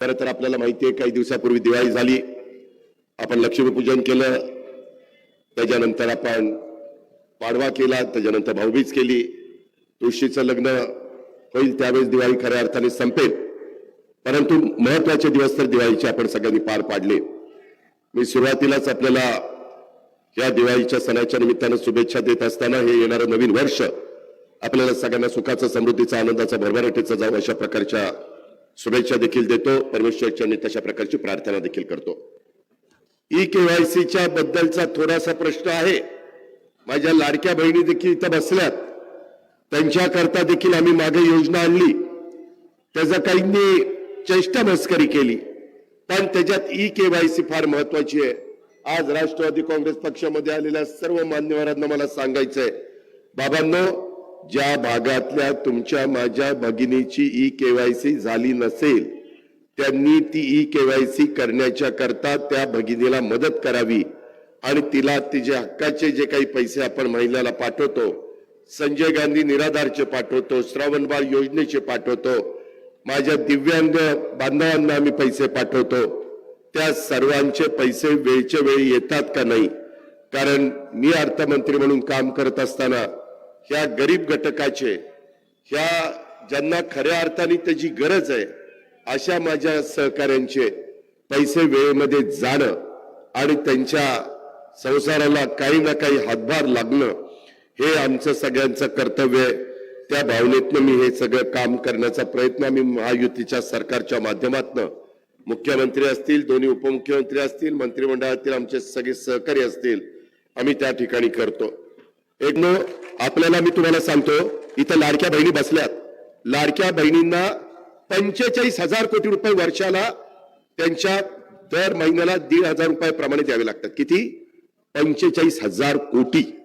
खरं तर आपल्याला माहिती आहे काही दिवसापूर्वी दिवाळी झाली. आपण लक्ष्मीपूजन केलं. त्याच्यानंतर आपण पाडवा केला त्याच्यानंतर भाऊबीज केली. तुळशीचं लग्न होईल त्यावेळेस दिवाळी खऱ्या अर्थाने संपेल. परंतु महत्त्वाचे दिवस तर दिवाळीचे आपण सगळ्यांनी पार पाडले. मी सुरुवातीलाच आपल्याला या दिवाळीच्या सणाच्या निमित्तानं शुभेच्छा देत असताना हे येणारं नवीन वर्ष आपल्याला सगळ्यांना सुखाचा समृद्धीचा आनंदाचा भरभराटीचा जाऊ अशा प्रकारच्या शुभेच्छा देखील देतो. परमेश्वरच्या तशा प्रकारची प्रार्थना देखील करतो. ई केवायसीच्या बद्दलचा थोडासा प्रश्न आहे. माझ्या लाडक्या बहिणी देखील इथं बसल्यात. त्यांच्याकरता देखील आम्ही मागे योजना आणली. त्याचा काहींनी चेष्टा मस्करी केली. पण त्याच्यात ई केवायसी फार महत्वाची आहे. आज राष्ट्रवादी काँग्रेस पक्षामध्ये आलेल्या सर्व मान्यवरांना मला सांगायचंय. बाबांनो ज्या भागातल्या तुमच्या माझ्या भगिनीची ई केवायसी झाली नसेल त्यांनी ती ई केवायसी करण्याच्या करता त्या भगिनीला मदत करावी आणि तिला तिचे हक्काचे जे काही पैसे आपण महिलाला पाठवतो संजय गांधी निराधारचे पाठवतो श्रावणबाळ योजनेचे पाठवतो माझ्या दिव्यांग बांधवांना आम्ही पैसे पाठवतो त्या सर्वांचे पैसे वेळच्या वेळी येतात का नाही? कारण मी अर्थमंत्री म्हणून काम करत असताना ह्या गरीब घटकाचे ह्या ज्यांना खऱ्या अर्थाने त्याची गरज आहे अशा माझ्या सहकाऱ्यांचे पैसे वेळेमध्ये जाणं आणि त्यांच्या संसाराला काही ना काही हातभार लागणं हे आमचं सगळ्यांचं कर्तव्य आहे. त्या भावनेतनं मी हे सगळं काम करण्याचा प्रयत्न आम्ही महायुतीच्या सरकारच्या माध्यमातनं मुख्यमंत्री असतील दोन्ही उपमुख्यमंत्री असतील मंत्रिमंडळातील आमचे सगळे सहकारी असतील आम्ही त्या ठिकाणी करतो. एक न आपल्याला मी तुम्हाला सांगतो इथं लाडक्या बहिणी बसल्यात लाडक्या बहिणींना पंचेचाळीस हजार कोटी रुपये वर्षाला त्यांच्या दर महिन्याला दीड हजार रुपये प्रमाणे द्यावे लागतात. किती? पंचेचाळीस हजार कोटी.